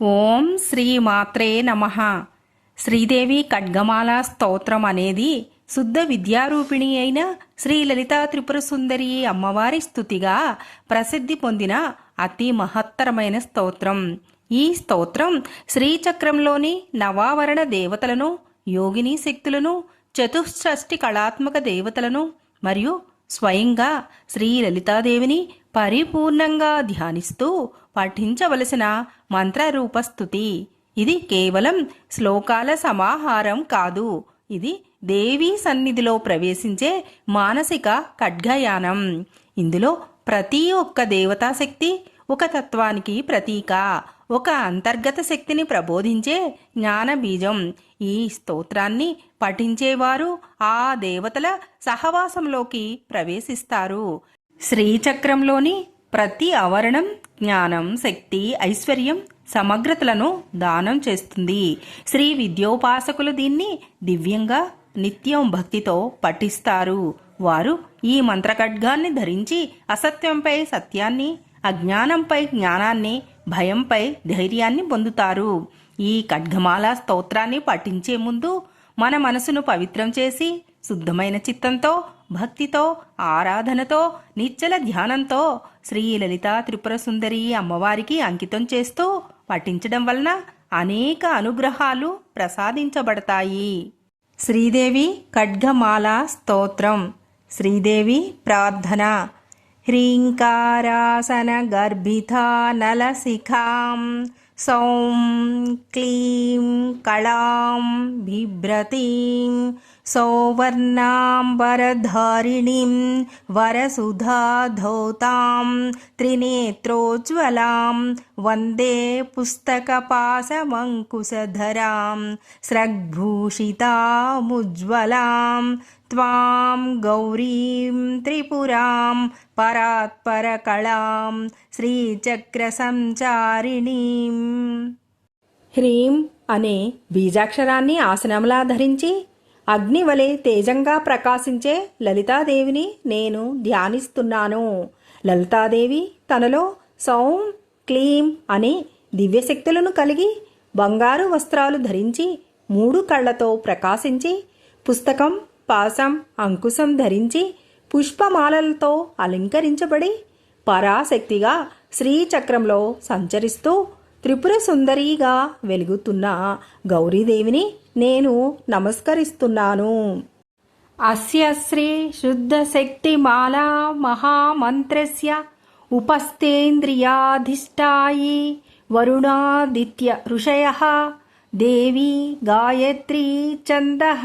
ఓం శ్రీ మాత్రే నమ. శ్రీదేవి ఖడ్గమాల స్తోత్రం అనేది శుద్ధ విద్యారూపిణి అయిన శ్రీ లలితా త్రిపుర సుందరి అమ్మవారి స్తుతిగా ప్రసిద్ధి పొందిన అతి మహత్తరమైన స్తోత్రం. ఈ స్తోత్రం శ్రీచక్రంలోని నవావరణ దేవతలను యోగిని శక్తులను చతుష్షష్టి కళాత్మక దేవతలను మరియు స్వయంగా శ్రీ లలితాదేవిని పరిపూర్ణంగా ధ్యానిస్తూ పఠించవలసిన మంత్రరూపస్థుతి. ఇది కేవలం శ్లోకాల సమాహారం కాదు. ఇది దేవీ సన్నిధిలో ప్రవేశించే మానసిక ఖడ్గయానం. ఇందులో ప్రతి ఒక్క దేవతాశక్తి ఒక తత్వానికి ప్రతీక ఒక అంతర్గత శక్తిని ప్రబోధించే జ్ఞానబీజం. ఈ స్తోత్రాన్ని పఠించేవారు ఆ దేవతల సహవాసంలోకి ప్రవేశిస్తారు. శ్రీచక్రంలోని ప్రతి ఆవరణం జ్ఞానం శక్తి ఐశ్వర్యం సమగ్రతలను దానం చేస్తుంది. శ్రీ విద్యోపాసకులు దీన్ని దివ్యంగా నిత్యం భక్తితో పఠిస్తారు. వారు ఈ మంత్రఖడ్గాన్ని ధరించి అసత్యంపై సత్యాన్ని అజ్ఞానంపై జ్ఞానాన్ని భయంపై ధైర్యాన్ని పొందుతారు. ఈ ఖడ్గమాల స్తోత్రాన్ని పఠించే ముందు మన మనసును పవిత్రం చేసి శుద్ధమైన చిత్తంతో భక్తితో ఆరాధనతో నిశ్చల ధ్యానంతో శ్రీ లలిత త్రిపుర సుందరి అమ్మవారికి అంకితం చేస్తూ పఠించడం వలన అనేక అనుగ్రహాలు ప్రసాదించబడతాయి. శ్రీదేవి ఖడ్గమాల స్తోత్రం. శ్రీదేవి ప్రార్థన. హ్రీంకారాసన గర్భితా నలశిఖాం సౌం క్లీం కళాం బిభ్రతీం సౌవర్ణాంబరధారిణీం వరసుధాధౌతాం త్రినేత్రోజ్వలాం వందే పుస్తకపాశమంకుశధరాం స్రగ్భూషితాముజ్వలాం त्वां गौरीं त्रिपुरां परात्परकलां శ్రీచక్రసంచారిణీం హ్రీం అనే బీజాక్షరాన్ని ఆసనంలా ధరించి అగ్ని వలె తేజంగా ప్రకాశించే లలితాదేవిని నేను ధ్యానిస్తున్నాను లలితాదేవి తనలో సౌం క్లీం అనే దివ్యశక్తులను కలిగి బంగారు వస్త్రాలు ధరించి మూడు కళ్ళతో ప్రకాశించి పుస్తకం పాసం అంకుశం ధరించి పుష్పమాలలతో అలంకరించబడి పరాశక్తిగా శ్రీచక్రంలో సంచరిస్తూ త్రిపుర సుందరీగా వెలుగుతున్న గౌరీదేవిని నేను నమస్కరిస్తున్నాను. అస్య శ్రీ శుద్ధశక్తిమాలా మహామంత్రస్య ఉపస్థేంద్రియాధిష్టాయి వరుణాదిత్య ఋషయ దేవి గాయత్రీ చందః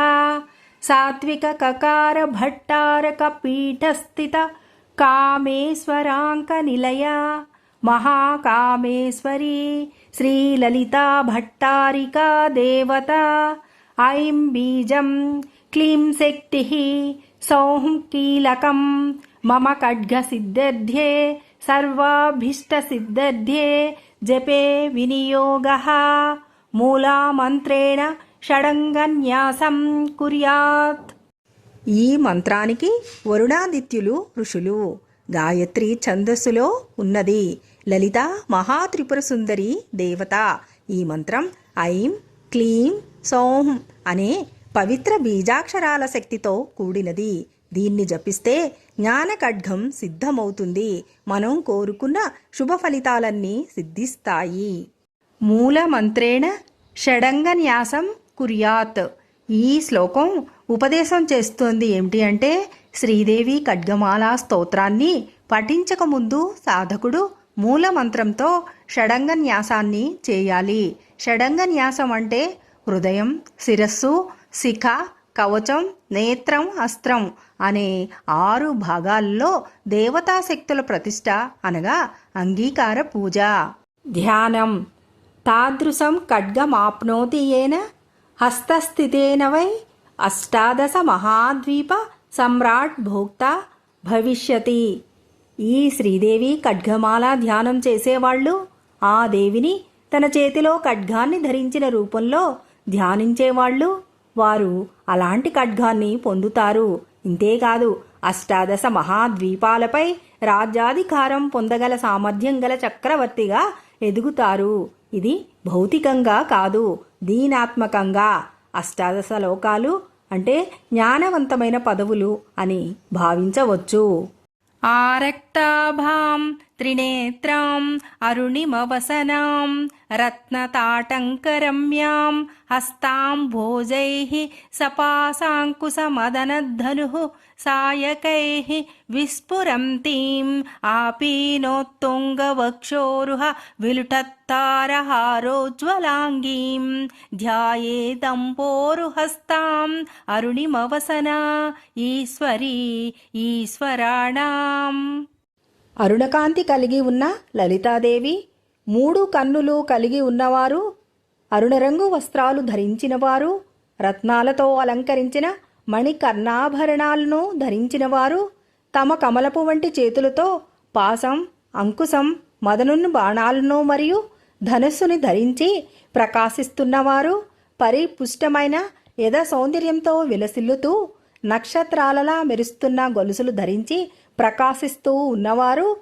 సాత్విక కకార భట్టారక పీఠస్థిత కామేశ్వరాంక నిలయ మహాకామేశ్వరి శ్రీలలితా భట్టారికా దేవత ఐం బీజం క్లీం శక్తి సౌం కీలకం మమ ఖడ్గసిద్ధ్యే సర్వాభీష్టసిద్ధ్యే జపే వినియోగ మూలామంత్రేణ షడంగన్యాసం కుర్యాత్ ఈ మంత్రానికి వరుణాదిత్యులు ఋషులు గాయత్రి ఛందస్సులో ఉన్నది లలిత మహాత్రిపుర సుందరి దేవత. ఈ మంత్రం ఐం క్లీం సౌం అనే పవిత్ర బీజాక్షరాల శక్తితో కూడినది. దీన్ని జపిస్తే జ్ఞానఖడ్గం సిద్ధమవుతుంది. మనం కోరుకున్న శుభ ఫలితాలన్నీ సిద్ధిస్తాయి. మూల మంత్రేణ షడంగన్యాసం కుర్యాత్. ఈ శ్లోకం ఉపదేశం చేస్తుంది ఏమిటి అంటే శ్రీదేవి ఖడ్గమాల స్తోత్రాన్ని పఠించకముందు సాధకుడు మూల మంత్రంతో షడంగన్యాసాన్ని చేయాలి. షడంగ న్యాసం అంటే హృదయం శిరస్సు శిఖ కవచం నేత్రం అస్త్రం అనే ఆరు భాగాల్లో దేవతాశక్తుల ప్రతిష్ట అనగా అంగీకార పూజ. ధ్యానం. తాదృశం ఖడ్గమాప్నోతి ఏన హస్తస్థితేన వై అష్టాదశ మహాద్వీప సమ్రాట్ భోక్త భవిష్యతి ఈ శ్రీదేవి ఖడ్గమాల ధ్యానం చేసేవాళ్ళు ఆ దేవిని తన చేతిలో ఖడ్గాన్ని ధరించిన రూపంలో ధ్యానించేవాళ్ళు వారు అలాంటి ఖడ్గాన్ని పొందుతారు. ఇంతేకాదు అష్టాదశ మహాద్వీపాలపై రాజ్యాధికారం పొందగల సామర్థ్యం గల చక్రవర్తిగా ఎదుగుతారు. ఇది భౌతికంగా కాదు దీనాత్మకంగా అష్టాదశ లోకాలు అంటే జ్ఞానవంతమైన పదవులు అని భావించవచ్చు. ఆరక్తాభాం త్రినేత్రాం అరుణిమవసనాం రత్నతాటంకరమ్యాం హస్తాం భోజైః సపాసాంకుశమదనధనుః సాయకైः విస్ఫురంతీం ఆపీనోత్తుంగవక్షోరుహ విలుటత్తారహారోజ్వలాంగీం ధ్యాయేదంపోరుహస్తాం అరుణిమవసనా ఈశ్వరీ ఈశ్వరాణాం అరుణకాంతి కలిగి ఉన్న లలితాదేవి మూడు కన్నులు కలిగి ఉన్నవారు అరుణరంగు వస్త్రాలు ధరించినవారు రత్నాలతో అలంకరించిన మణికర్ణాభరణాలను ధరించినవారు తమ కమలపు వంటి చేతులతో పాసం అంకుశం మదనున్న బాణాలను మరియు ధనుస్సుని ధరించి ప్రకాశిస్తున్నవారు పరిపుష్టమైన యథ సౌందర్యంతో విలసిల్లుతూ నక్షత్రాలలా మెరుస్తున్న గొలుసులు ధరించి ప్రకాశిస్తూ ఉన్నవారు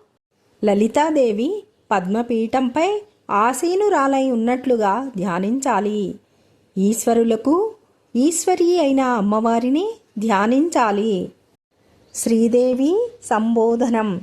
లలితాదేవి పద్మపీఠంపై ఆసీనురాలై ఉన్నట్లుగా ధ్యానించాలి. ఈశ్వరులకు ఈశ్వరీ అయిన అమ్మవారిని ధ్యానించాలి. శ్రీదేవి సంబోధనం.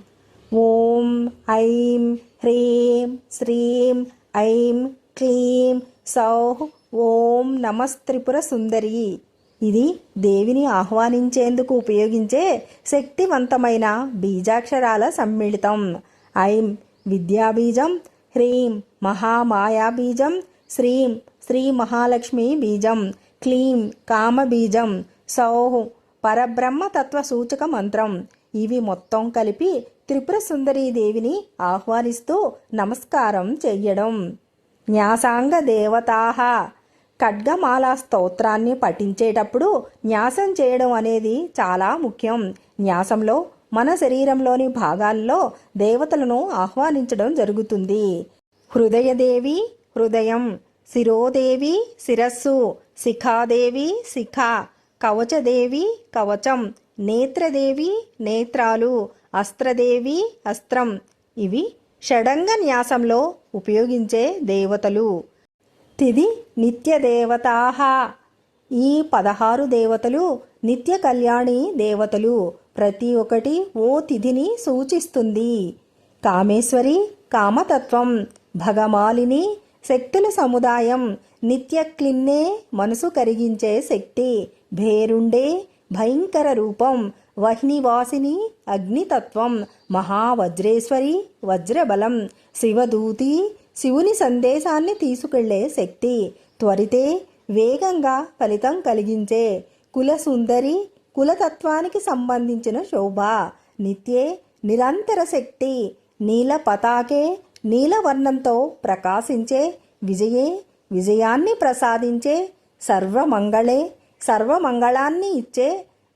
ఓం ఐం హ్రీం శ్రీం ఐం క్లీం సౌ ఓం నమస్త్రిపుర సుందరి. ఇది దేవిని ఆహ్వానించేందుకు ఉపయోగించే శక్తివంతమైన బీజాక్షరాల సమ్మిళితం. ఐం విద్యాబీజం హ్రీం మహామాయాబీజం శ్రీం శ్రీ మహాలక్ష్మి బీజం క్లీం కామబీజం సౌహ్ పరబ్రహ్మ తత్వ సూచక మంత్రం. ఇవి మొత్తం కలిపి త్రిపుర సుందరీ దేవిని ఆహ్వానిస్తూ నమస్కారం చెయ్యడం. న్యాసాంగ దేవతాహ ఖడ్గమాల స్తోత్రాన్ని పఠించేటప్పుడు న్యాసం చేయడం అనేది చాలా ముఖ్యం. న్యాసంలో మన శరీరంలోని భాగాల్లో దేవతలను ఆహ్వానించడం జరుగుతుంది. హృదయదేవి హృదయం శిరోదేవి శిరస్సు శిఖాదేవి శిఖ కవచదేవి కవచం నేత్రదేవి నేత్రాలు అస్త్రదేవి అస్త్రం. ఇవి షడంగ న్యాసంలో ఉపయోగించే దేవతలు. తిది నిత్యదేవతా. ఈ పదహారు దేవతలు నిత్య కళ్యాణి దేవతలు. ప్రతి ఒక్కటి ఓ తిథిని సూచిస్తుంది. కామేశ్వరి కామతత్వం భగమాలిని శక్తుల సముదాయం నిత్య క్లిన్నే మనసు కరిగించే శక్తి భేరుండే భయంకర రూపం వహ్నివాసిని అగ్నితత్వం మహావజ్రేశ్వరి వజ్రబలం శివదూతి శివుని సందేశాన్ని తీసుకెళ్ళే శక్తి త్వరితే వేగంగా ఫలితం కలిగించే కులసుందరి కులతత్వానికి సంబంధించిన శోభ నిత్యే నిరంతర శక్తి నీల పతాకే నీలవర్ణంతో ప్రకాశించే విజయే విజయాన్ని ప్రసాదించే సర్వమంగళే సర్వమంగళాన్ని ఇచ్చే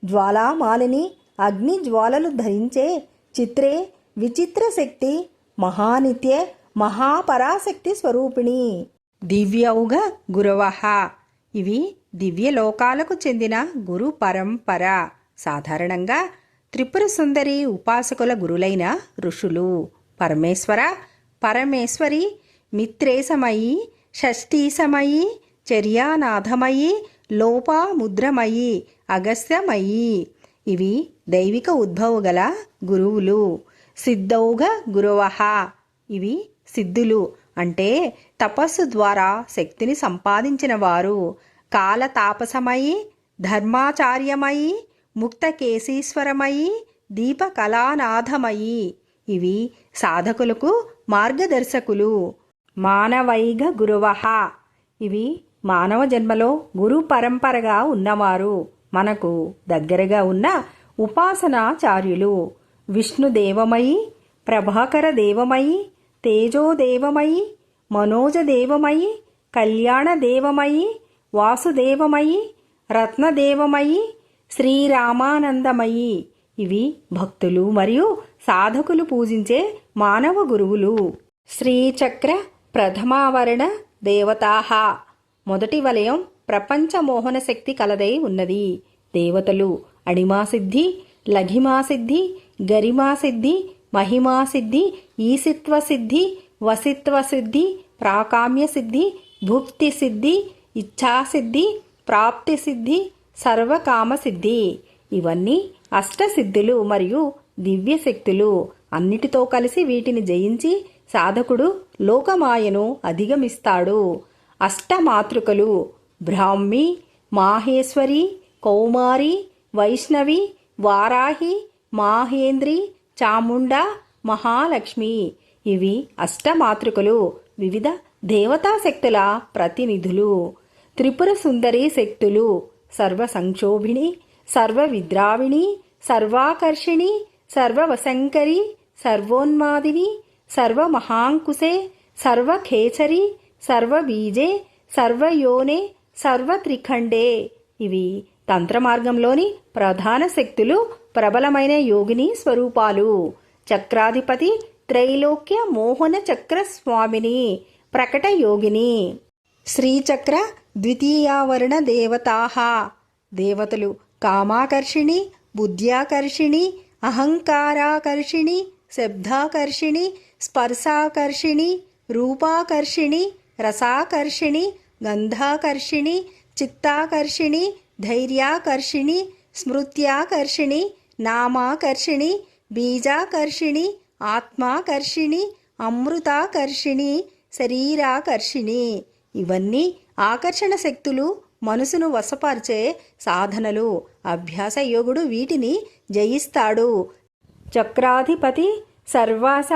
జ్వాలామాలిని అగ్ని జ్వాలలు ధరించే చిత్రే విచిత్ర శక్తి మహానిత్యే మహాపరాశక్తి స్వరూపిణి. దివ్యౌగ గురవహ. ఇవి దివ్య లోకాలకు చెందిన గురు పరంపర. సాధారణంగా త్రిపుర సుందరి ఉపాసకుల గురులైన ఋషులు పరమేశ్వర పరమేశ్వరి మిత్రేశమయి షష్ఠీసమయి చర్యానాథమయి లోపాముద్రమయి అగస్త్యమయి. ఇవి దైవిక ఉద్భవ గల గురువులు. సిద్ధౌగ గురువహ. ఇవి సిద్ధులు అంటే తపస్సు ద్వారా శక్తిని సంపాదించిన వారు కాలతాపసమయి ధర్మాచార్యమయి ముక్తకేశీశ్వరమయి దీపకళానాథమయి ఇవి సాధకులకు మార్గదర్శకులు. మానవైగ గురువహ ఇవి మానవ జన్మలో గురు పరంపరగా ఉన్నవారు. మనకు దగ్గరగా ఉన్న ఉపాసనాచార్యులు. విష్ణుదేవమయి ప్రభాకర దేవమయి తేజోదేవమయి మనోజదేవమయి కళ్యాణదేవమయి వాసుదేవమయి రత్నదేవమయి శ్రీరామానందమయి. ఇవి భక్తులు మరియు సాధకులు పూజించే మానవ గురువులు. శ్రీచక్ర ప్రథమావరణ దేవతాహ. మొదటి వలయం ప్రపంచ మోహన శక్తి కలదై ఉన్నది. దేవతలు అణిమాసిద్ధి లఘిమాసిద్ధి గరిమాసిద్ధి మహిమాసిద్ధి ఈసిత్వ సిద్ధి వసిత్వ సిద్ధి ఇచ్ఛాసిద్ధి ప్రాప్తిసిద్ధి సర్వకామసిద్ధి. ఇవన్నీ అష్టసిద్ధులు మరియు దివ్యశక్తులు. అన్నిటితో కలిసి వీటిని జయించి సాధకుడు లోకమాయను అధిగమిస్తాడు. అష్టమాతృకలు బ్రాహ్మి మాహేశ్వరి కౌమారి వైష్ణవి వారాహి మాహేంద్రి చాముండ మహాలక్ష్మి. ఇవి అష్టమాతృకలు వివిధ దేవతా శక్తుల ప్రతినిధులు. త్రిపుర సుందరి శక్తులు సర్వ సంక్షోభిణి సర్వ విద్రావిణి సర్వాకర్షిణి సర్వవశంకరి సర్వోన్మాదిని సర్వమహాంకుశే సర్వఖేచరి సర్వబీజే సర్వయోనే సర్వత్రిఖండే. ఇవి తంత్రమార్గంలోని ప్రధాన శక్తులు ప్రబలమైన యోగిని స్వరూపాలు. చక్రాధిపతి త్రైలోక్య మోహన చక్ర స్వామిని ప్రకట యోగిని. శ్రీచక్ర ద్వితీయావరణ దేవతాహ దేవతలు కామాకర్షిణి బుద్ధ్యాకర్షిణి అహంకారాకర్షిణి శబ్దాకర్షిణి స్పర్శాకర్షిణి రూపాకర్షిణి రసాకర్షిణి గంధాకర్షిణి చిత్తాకర్షిణి ధైర్యాకర్షిణి స్మృత్యాకర్షిణి నామాకర్షిణి బీజాకర్షిణి ఆత్మాకర్షిణి అమృతాకర్షిణి శరీరాకర్షిణి. ఇవన్నీ ఆకర్షణ శక్తులు మనసును వశపరిచే సాధనలు. అభ్యాస యోగుడు వీటిని జయిస్తాడు. చక్రాధిపతి సర్వాస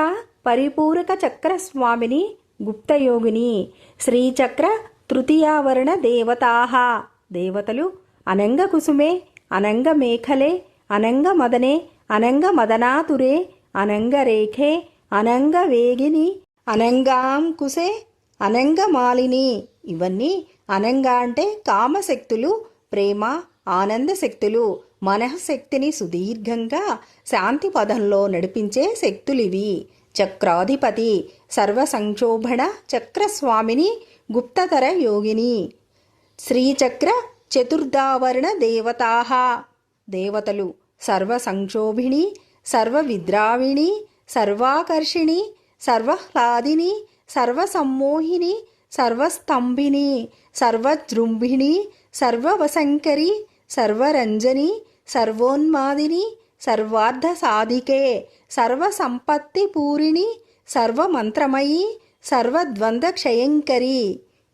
పరిపూరక చక్ర స్వామిని గుప్తయోగిని శ్రీచక్ర తృతీయావరణ దేవతాహ. దేవతలు అనంగ కుసుమే అనంగ మేఖలే అనంగ మదనే అనంగ మదనాతురే అనంగ రేఖే అనంగ వేగిని అనంగాంకుశే అనంగ మాలిని ఇవన్నీ అనంగా అంటే కామశక్తులు ప్రేమ ఆనంద శక్తులు. మనఃశక్తిని సుదీర్ఘంగా శాంతి పదంలో నడిపించే శక్తులివి. చక్రాధిపతి సర్వ సంక్షోభణ చక్రస్వామిని గుప్తతర యోగిని. శ్రీచక్ర చతుర్దావరణ దేవతాహ. దేవతలు సర్వ సంక్షోభిణి సర్వ విద్రావిణి సర్వాకర్షిణి సర్వహ్లాదిని సర్వసమ్మోహిని సర్వస్తంభిని సర్వజృంభిణి సర్వవశంకరి సర్వరంజని సర్వోన్మాదిని సర్వార్థ సాధికే సర్వసంపత్తి పూరిణి సర్వమంత్రమయి సర్వద్వంద్వ క్షయంకరి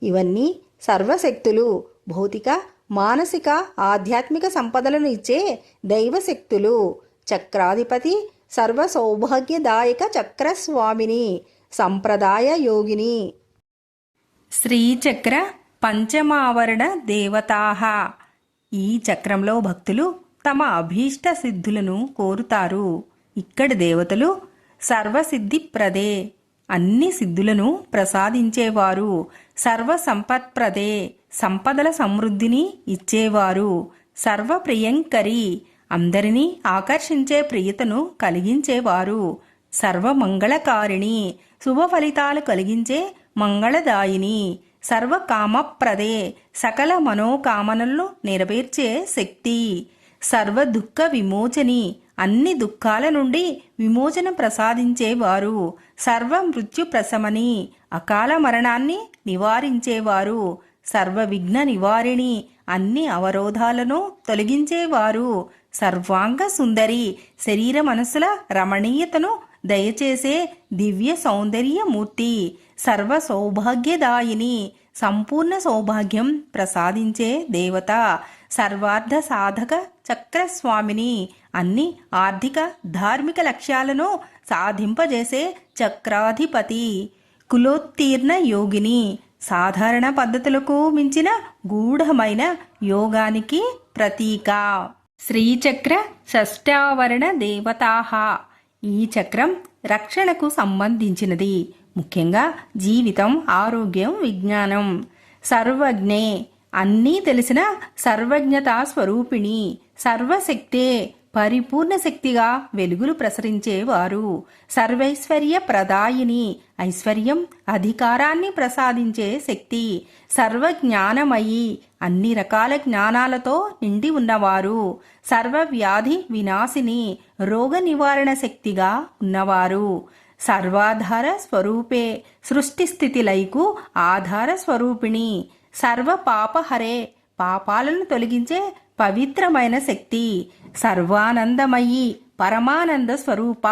ఇవన్నీ సర్వశక్తులు. భౌతిక మానసిక ఆధ్యాత్మిక సంపదలను ఇచ్చే దైవశక్తులు. చక్రాధిపతి సర్వ సౌభాగ్యదాయక చక్రస్వామిని సంప్రదాయ యోగిని. శ్రీచక్ర పంచమావరణ దేవతాహ ఈ చక్రంలో భక్తులు తమ అభీష్ట సిద్ధులను కోరుతారు. ఇక్కడి దేవతలు సర్వసిద్ధిప్రదే. అన్ని సిద్ధులను ప్రసాదించేవారు సర్వ సంపత్ప్రదే సంపదల సమృద్ధిని ఇచ్చేవారు. సర్వప్రియంకరి అందరినీ ఆకర్షించే ప్రియతను కలిగించేవారు. సర్వమంగళకారిణి శుభ ఫలితాలు కలిగించే మంగళదాయిని. సర్వకామప్రదే సకల మనోకామనలను నెరవేర్చే శక్తి. సర్వ దుఃఖ విమోచని అన్ని దుఃఖాల నుండి విమోచన ప్రసాదించేవారు. సర్వ మృత్యు ప్రశమని అకాల మరణాన్ని నివారించేవారు. సర్వ విఘ్న నివారిణి అన్ని అవరోధాలను తొలగించేవారు. సర్వాంగ సుందరి. శరీర మనసుల రమణీయతను దయచేసే దివ్య సౌందర్యమూర్తి. సర్వ సౌభాగ్యదాయిని సంపూర్ణ సౌభాగ్యం ప్రసాదించే దేవత. సర్వార్థ సాధక చక్రస్వామిని. అన్ని ఆర్థిక ధార్మిక లక్ష్యాలను సాధింపజేసే చక్రాధిపతి. కులోత్తీర్ణ యోగిని. సాధారణ పద్ధతులకు మించిన గూఢమైన యోగానికి ప్రతీక. శ్రీచక్ర షష్టావరణ దేవతాహ. ఈ చక్రం రక్షణకు సంబంధించినది. ముఖ్యంగా జీవితం ఆరోగ్యం విజ్ఞానం. సర్వజ్ఞే. అన్నీ తెలిసిన సర్వజ్ఞతా స్వరూపిణి సర్వశక్తే. పరిపూర్ణ శక్తిగా వెలుగులు ప్రసరించేవారు. సర్వైశ్వర్య ప్రదాయిని ఐశ్వర్యం అధికారాన్ని ప్రసాదించే శక్తి సర్వజ్ఞానమయి అన్ని రకాల జ్ఞానాలతో నిండి ఉన్నవారు. సర్వవ్యాధి వినాశిని రోగ నివారణ శక్తిగా ఉన్నవారు. సర్వాధార స్వరూపే సృష్టి స్థితి లైకు ఆధార స్వరూపిణి. సర్వ పాపహరే పాపాలను తొలగించే పవిత్రమైన శక్తి సర్వానందమయి పరమానంద స్వరూప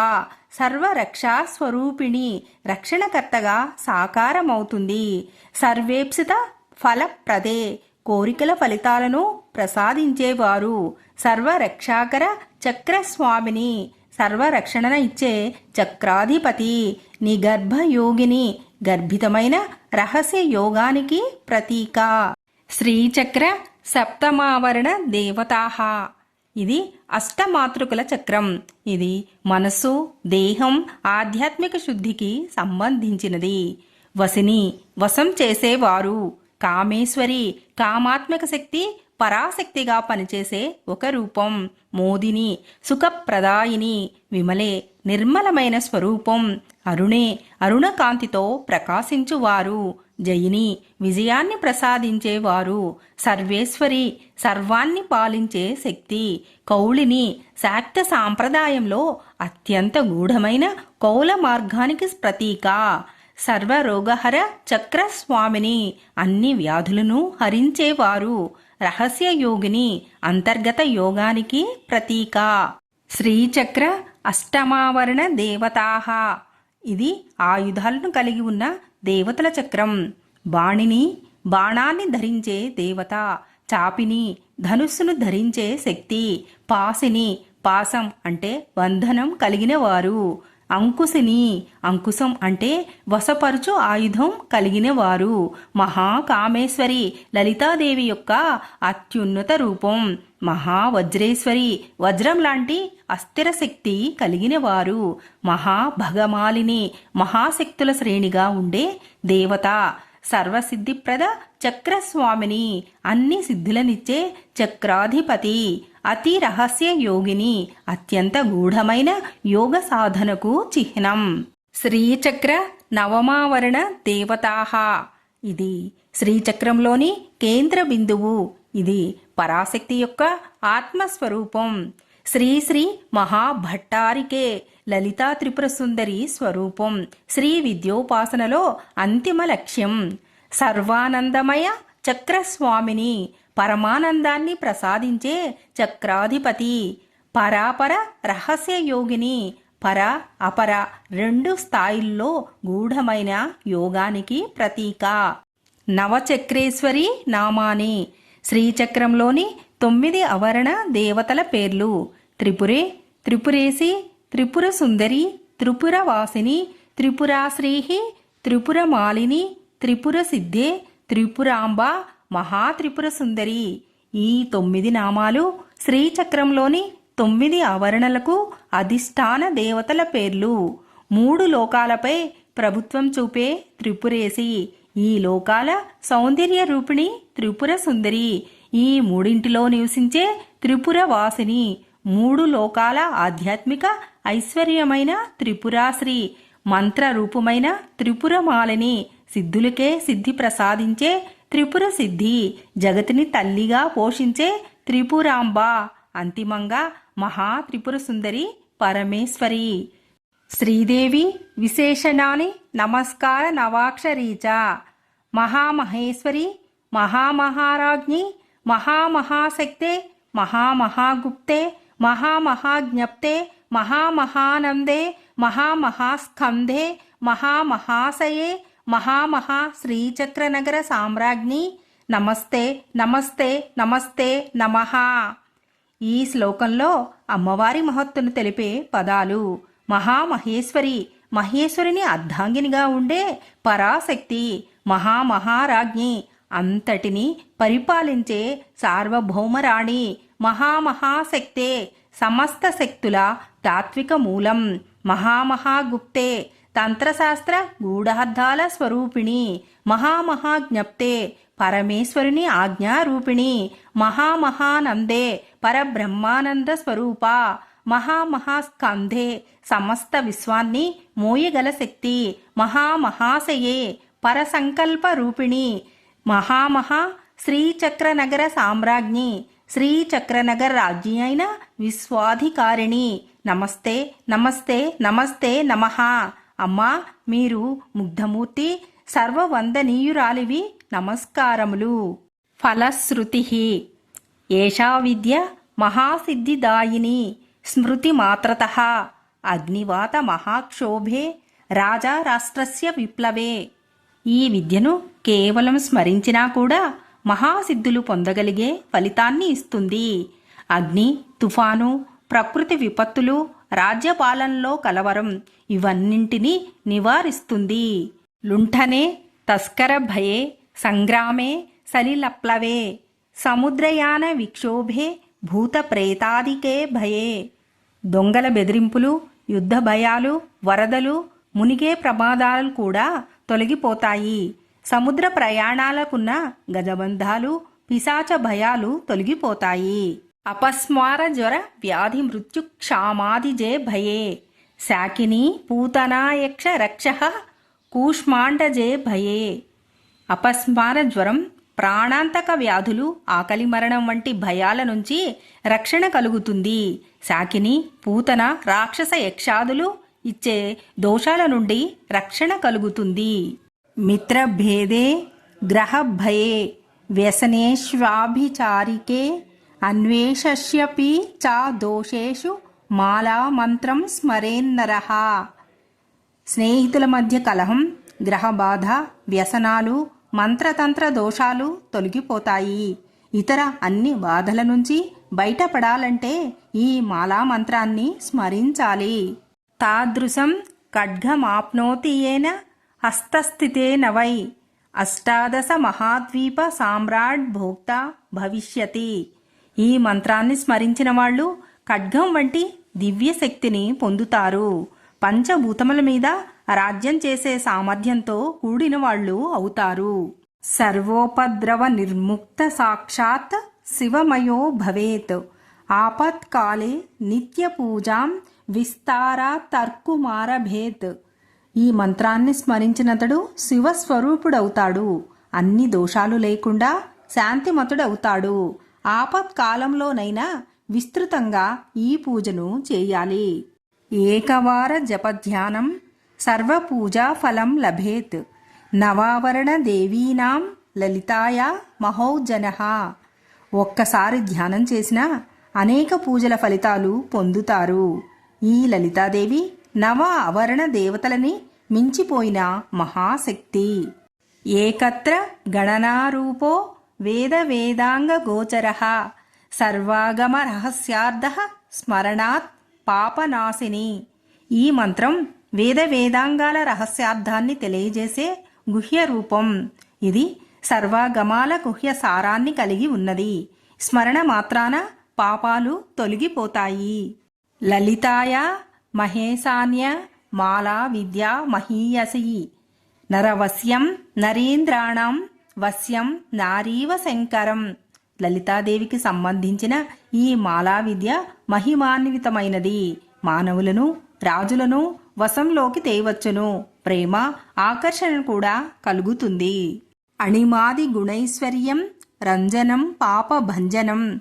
సర్వరక్షా స్వరూపిణి రక్షణకర్తగా సాకారమవుతుంది. సర్వేప్సిత ఫలప్రదే కోరికల ఫలితాలను ప్రసాదించేవారు. సర్వరక్షాకర చక్రస్వామిని సర్వరక్షణ ఇచ్చే చక్రాధిపతి నిగర్భయోగిని గర్భితమైన రహస్య యోగానికి ప్రతీక. శ్రీచక్ర సప్తమావరణ దేవతాహ ఇది అష్టమాతృకుల చక్రం. ఇది మనస్సు దేహం ఆధ్యాత్మిక శుద్ధికి సంబంధించినది. వసిని వశం చేసేవారు. కామేశ్వరి కామాత్మక శక్తి పరాశక్తిగా పనిచేసే ఒక రూపం. మోదిని సుఖప్రదాయిని విమలే నిర్మలమైన స్వరూపం. అరుణే అరుణకాంతితో ప్రకాశించువారు. జయిని విజయాన్ని ప్రసాదించేవారు. సర్వేశ్వరి సర్వాన్ని పాలించే శక్తి కౌళిని శాక్త సాంప్రదాయంలో అత్యంత గూఢమైన కౌల మార్గానికి ప్రతీక. సర్వరోగహర చక్రస్వామిని అన్ని వ్యాధులను హరించేవారు. రహస్య యోగిని అంతర్గత యోగానికి ప్రతీక. శ్రీచక్ర అష్టమావరణ దేవతాహ. ఇది ఆయుధాలను కలిగి ఉన్న దేవతల చక్రం. బాణిని బాణాన్ని ధరించే దేవత. చాపిని ధనుస్సును ధరించే శక్తి. పాసిని పాసం అంటే బంధనం కలిగిన వారు. అంకుశిని అంకుశం అంటే వశపరుచు ఆయుధం కలిగినవారు మహాకామేశ్వరి లలితాదేవి యొక్క అత్యున్నత రూపం. మహావజ్రేశ్వరి వజ్రం లాంటి అస్థిర శక్తి మహాభగమాలిని మహాశక్తుల శ్రేణిగా ఉండే దేవత. సర్వసిద్ధిప్రద చక్రస్వామిని అన్ని సిద్ధులనిచ్చే చక్రాధిపతి. అతి రహస్య యోగిని అత్యంత గూఢమైన యోగ సాధనకు చిహ్నం. శ్రీచక్ర నవమావరణ దేవతాహ. ఇది శ్రీచక్రంలోని కేంద్ర బిందువు. ఇది పరాశక్తి యొక్క ఆత్మస్వరూపం. శ్రీ శ్రీ మహాభట్టారికే లలితా త్రిపుర సుందరి స్వరూపం. శ్రీ విద్యోపాసనలో అంతిమ లక్ష్యం. సర్వానందమయ చక్రస్వామిని పరమానందాన్ని ప్రసాదించే చక్రాధిపతి. పరాపర రహస్య యోగిని పర అపర రెండు స్థాయిల్లో గూఢమైన యోగానికి ప్రతీక. నవచక్రేశ్వరి నామాని. శ్రీచక్రంలోని తొమ్మిది అవరణ దేవతల పేర్లు. త్రిపురే త్రిపురేసి త్రిపుర సుందరి త్రిపుర వాసిని త్రిపురాశ్రీహి త్రిపుర మాలిని త్రిపుర సిద్ధే త్రిపురాంబ మహాత్రిపుర సుందరి. ఈ తొమ్మిది నామాలు శ్రీచక్రంలోని తొమ్మిది ఆవరణలకు అధిష్టాన దేవతల పేర్లు. మూడు లోకాలపై ప్రభుత్వం చూపే త్రిపురేసి ఈ లోకాల సౌందర్య రూపిణి త్రిపుర సుందరి. ఈ మూడింటిలో నివసించే త్రిపుర వాసిని. మూడు లోకాల ఆధ్యాత్మిక ఐశ్వర్యమైన త్రిపురాశ్రీ. మంత్ర రూపమైన త్రిపురమాలని. సిద్ధులకే సిద్ధి ప్రసాదించే త్రిపుర సిద్ధి జగతిని తల్లిగా పోషించే త్రిపురాంబ అంతిమంగా మహా త్రిపుర సుందరి పరమేశ్వరి. శ్రీదేవి విశేషణాని నమస్కార నవాక్షరీచ. మహామహేశ్వరి మహామహారాజ్ఞి మహామహాశక్తే మహామహాగుప్తే మహామహాజ్ఞప్తే మహామహానందే మహామహాస్కంధే మహామహాశయే మహామహా శ్రీచక్రనగర సామ్రాజ్ఞి. నమస్తే నమస్తే నమస్తే నమః. ఈ శ్లోకంలో అమ్మవారి మహత్తును తెలిపే పదాలు మహామహేశ్వరి మహేశ్వరిని అర్ధాంగినిగా ఉండే పరాశక్తి మహామహారాజ్ఞి అంతటిని పరిపాలించే సార్వభౌమరాణి మహామహాశక్తే సమస్త శక్తుల తాత్విక మూలం మహామహాగుప్తే తంత్రశాస్త్ర గూఢార్థాల స్వరూపిణి మహామహాజ్ఞప్తే పరమేశ్వరుని ఆజ్ఞారూపిణి మహామహానందే పరబ్రహ్మానంద స్వరూప మహామహాస్కంధే సమస్త విశ్వాన్ని మోయగల శక్తి మహామహాశయే పరసంకల్ప రూపిణి మహామహా శ్రీచక్రనగర సామ్రాజ్ఞి శ్రీచక్రనగర్ రాజ్ఞి అయిన విశ్వాధికారిణి. నమస్తే నమస్తే నమస్తే నమః. అమ్మా మీరు ముగ్ధమూర్తి సర్వవందనీయురాలివి నమస్కారములు. ఫలశ్రుతి ఏషా విద్య మహాసిద్ధిదాయిని. స్మృతిమాత్రత అగ్నివాత మహాక్షోభే. రాజా రాష్ట్రస్య విప్లవే. ఈ విద్యను కేవలం స్మరించినా కూడా మహాసిద్ధులు పొందగలిగే ఫలితాన్ని ఇస్తుంది. అగ్ని తుఫాను ప్రకృతి విపత్తులు రాజ్యపాలనలో కలవరం ఇవన్నింటినీ నివారిస్తుంది. లుంఠనే తస్కర భయే సంగ్రామే సలిలప్లవే సముద్రయాన విక్షోభే భూత ప్రేతాదికే భయే. దొంగల బెదిరింపులు యుద్ధ భయాలు వరదలు మునిగే ప్రమాదాలు కూడా తొలగిపోతాయి. సముద్ర ప్రయాణాలకున్న గజబంధాలు పిశాచ భయాలు తొలగిపోతాయి. అపస్మార జ్వర వ్యాధి మృత్యు క్షామాదిజే భయే శాకిని పూతనాయక్ష రక్ష కూష్మాండజే భయే అపస్మార జ్వరం ప్రాణాంతక వ్యాధులు ఆకలి మరణం వంటి భయాల నుంచి రక్షణ కలుగుతుంది. శాకిని పూతన రాక్షస యక్షాదులు ఇచ్చే దోషాల నుండి రక్షణ కలుగుతుంది. మిత్రభేదే గ్రహభయే వ్యసనేష్వాభిచారికే అన్వేషస్యపి చా దోషేషు మాలా మంత్రం స్మరేన్నర. స్నేహితుల మధ్య కలహం గ్రహబాధ వ్యసనాలు మంత్రతంత్ర దోషాలు తొలగిపోతాయి. ఇతర అన్ని బాధల నుంచి బయటపడాలంటే ఈ మాలా మంత్రాన్ని స్మరించాలి. తాదృశం ఖడ్గమాప్నోతి ఏన హస్తస్థితేన వై అష్టాదశ మహాద్వీప సామ్రాట్ భోక్త భవిష్యతి. ఈ మంత్రాన్ని స్మరించిన వాళ్ళు ఖడ్గం వంటి దివ్య శక్తిని పొందుతారు. పంచభూతముల మీద రాజ్యం చేసే సామర్థ్యంతో కూడిన వాళ్ళు అవుతారు. సర్వోపద్రవ నిర్ముక్త సాక్షాత్ శివమయో భవేత్. ఆపత్కాలే నిత్య పూజాం విస్తారా తర్కుమారభేత్ ఈ మంత్రాన్ని స్మరించినతడు శివస్వరూపుడవుతాడు. అన్ని దోషాలు లేకుండా శాంతిమతుడవుతాడు. ఆపత్కాలంలోనైనా విస్తృతంగా ఈ పూజను చేయాలి. ఏకవార జపధ్యానం సర్వపూజాఫలం లభేత్. నవావరణ దేవీనాం లలితాయ మహౌజన. ఒక్కసారి ధ్యానం చేసినా అనేక పూజల ఫలితాలు పొందుతారు. ఈ లలితాదేవి నవ ఆవరణ దేవతలని మించిపోయిన మహాశక్తి. ఏకత్ర గణనారూపో వేద సర్వాగమరహస్యార్థ సర్వాగమ రహస్యార్థ స్మరణాత్ పాపనాశిని ఈ మంత్రం వేద వేదాంగాల రహస్యార్థాన్ని తెలియజేసే గుహ్య రూపం ఇది సర్వాగమాల గుహ్య సారాన్ని కలిగి ఉన్నది. స్మరణ మాత్రాన పాపాలు తొలగిపోతాయి. లలితాయ మహేశాన్య మాలా విద్యా మహీయసి. నరవశ్యం నరేంద్రాణం వశ్యం నారీవ శంకరం. లలితాదేవికి సంబంధించిన ఈ మాలా విద్య మహిమాన్వితమైనది. మానవులను రాజులను వశంలోకి తేవచ్చును. ప్రేమ ఆకర్షణ కూడా కలుగుతుంది. అణిమాది గుణైశ్వర్యం రంజనం పాపభంజనం.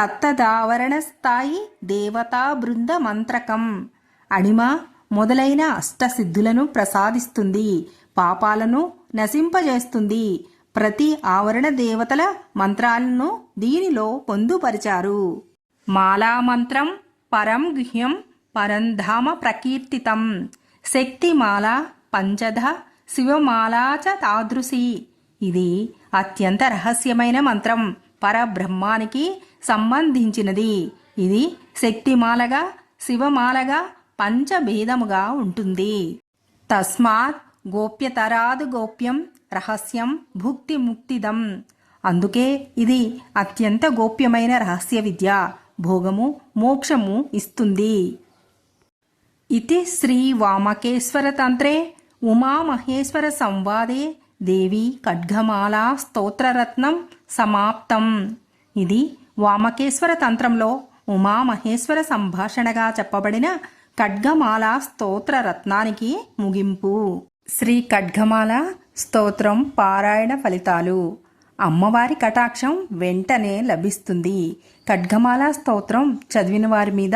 తత్తదావరణ స్థాయి దేవతా బృంద మంత్రకం. అణిమ మొదలైన అష్టసిద్ధులను ప్రసాదిస్తుంది. పాపాలను నశింపజేస్తుంది. ప్రతి ఆవరణ దేవతల మంత్రాలను దీనిలో పొందుపరిచారు. మాలామంత్రం పరం గుహ్యం పరంధామ ప్రకీర్తితం. శక్తిమాల పంచధ శివమాలాచ చ తాదృశి. ఇది అత్యంత రహస్యమైన మంత్రం. పరబ్రహ్మానికి సంబంధించినది. ఇది శక్తిమాలగా శివమాలగా పంచభేదముగా ఉంటుంది. తస్మాత్ గోప్యతరాదు గోప్యం రహస్యం భుక్తి ముక్తిదం అందుకే ఇది అత్యంత గోప్యమైన రహస్య విద్య. భోగము మోక్షము ఇస్తుంది. ఇది శ్రీ వామకేశ్వర తంత్రే ఉమామహేశ్వర సంవాదే దేవి ఖడ్గమాలా స్తోత్రరత్నం సమాప్తం. ఇది వామకేశ్వర తంత్రంలో ఉమామహేశ్వర సంభాషణగా చెప్పబడిన ఖడ్గమాల స్తోత్రరత్నానికి ముగింపు. శ్రీ ఖడ్గమాల స్తోత్రం పారాయణ ఫలితాలు. అమ్మవారి కటాక్షం వెంటనే లభిస్తుంది. ఖడ్గమాల స్తోత్రం చదివిన వారి మీద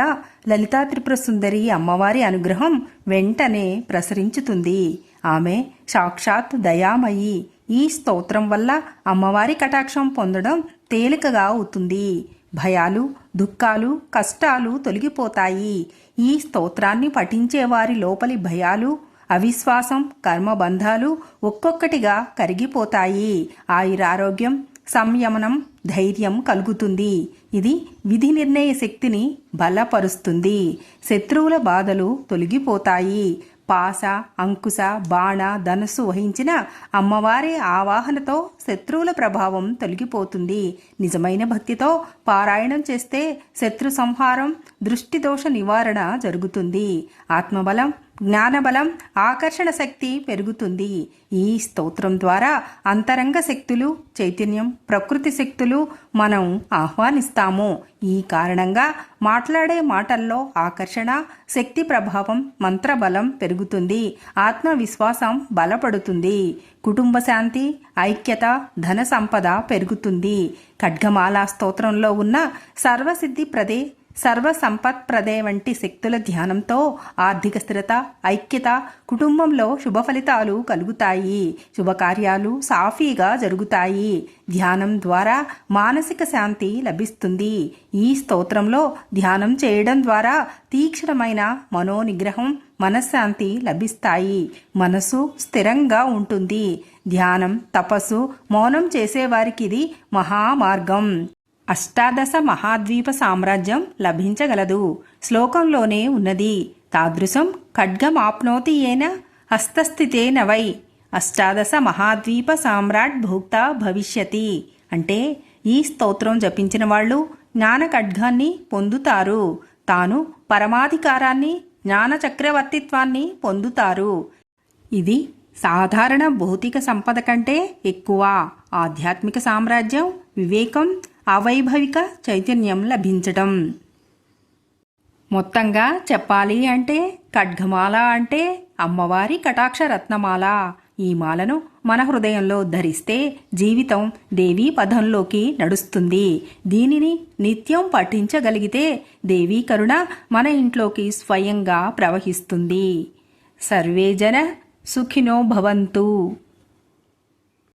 లలితా త్రిపుర సుందరి అమ్మవారి అనుగ్రహం వెంటనే ప్రసరించుతుంది. ఆమె సాక్షాత్ దయామయి. ఈ స్తోత్రం వల్ల అమ్మవారి కటాక్షం పొందడం తేలికగా అవుతుంది. భయాలు దుఃఖాలు కష్టాలు తొలగిపోతాయి. ఈ స్తోత్రాన్ని పఠించే వారి లోపలి భయాలు అవిశ్వాసం కర్మబంధాలు ఒక్కొక్కటిగా కరిగిపోతాయి. ఆయురారోగ్యం సంయమనం ధైర్యం కలుగుతుంది. ఇది విధి నిర్ణయ శక్తిని బలపరుస్తుంది. శత్రువుల బాధలు తొలగిపోతాయి. పాస అంకుశ బాణ ధనుసు వహించిన అమ్మవారి ఆవాహనతో శత్రువుల ప్రభావం తొలగిపోతుంది. నిజమైన భక్తితో పారాయణం చేస్తే శత్రు సంహారం దృష్టి దోష నివారణ జరుగుతుంది. ఆత్మబలం జ్ఞానబలం ఆకర్షణ శక్తి పెరుగుతుంది. ఈ స్తోత్రం ద్వారా అంతరంగ శక్తులు చైతన్యం ప్రకృతి శక్తులు మనం ఆహ్వానిస్తాము. ఈ కారణంగా మాట్లాడే మాటల్లో ఆకర్షణ శక్తి ప్రభావం మంత్రబలం పెరుగుతుంది. ఆత్మవిశ్వాసం బలపడుతుంది. కుటుంబ శాంతి ఐక్యత ధన సంపద పెరుగుతుంది. ఖడ్గమాలా స్తోత్రంలో ఉన్న సర్వసిద్ధి ప్రదే సర్వసంపత్ ప్రదే వంటి శక్తుల ధ్యానంతో ఆర్థిక స్థిరత ఐక్యత కుటుంబంలో శుభ ఫలితాలు కలుగుతాయి. శుభకార్యాలు సాఫీగా జరుగుతాయి. ధ్యానం ద్వారా మానసిక శాంతి లభిస్తుంది. ఈ స్తోత్రంలో ధ్యానం చేయడం ద్వారా తీక్షణమైన మనోనిగ్రహం మనశ్శాంతి లభిస్తాయి. మనసు స్థిరంగా ఉంటుంది. ధ్యానం తపస్సు మౌనం చేసేవారికి ఇది మహామార్గం. అష్టాదశ మహాద్వీప సామ్రాజ్యం లభించగలదు. శ్లోకంలోనే ఉన్నది తాదృశం ఖడ్గమాప్నోతి ఏన హస్తస్థితేన వై. అష్టాదశ మహాద్వీప సామ్రాట్ భోక్త భవిష్యతి. అంటే ఈ స్తోత్రం జపించిన వాళ్ళు జ్ఞాన ఖడ్గాన్ని పొందుతారు. తాను పరమాధికారాన్ని జ్ఞాన చక్రవర్తిత్వాన్ని పొందుతారు. ఇది సాధారణ భౌతిక సంపద కంటే ఎక్కువ. ఆధ్యాత్మిక సామ్రాజ్యం వివేకం అవైభవిక చైతన్యం లభించటం మొత్తంగా చెప్పాలి అంటే ఖడ్గమాల అంటే అమ్మవారి కటాక్ష రత్నమాల ఈ మాలను మన హృదయంలో ధరిస్తే జీవితం దేవీ పదంలోకి నడుస్తుంది. దీనిని నిత్యం పఠించగలిగితే దేవీ కరుణ మన ఇంట్లోకి స్వయంగా ప్రవహిస్తుంది. సర్వే జన సుఖినో భవంతు.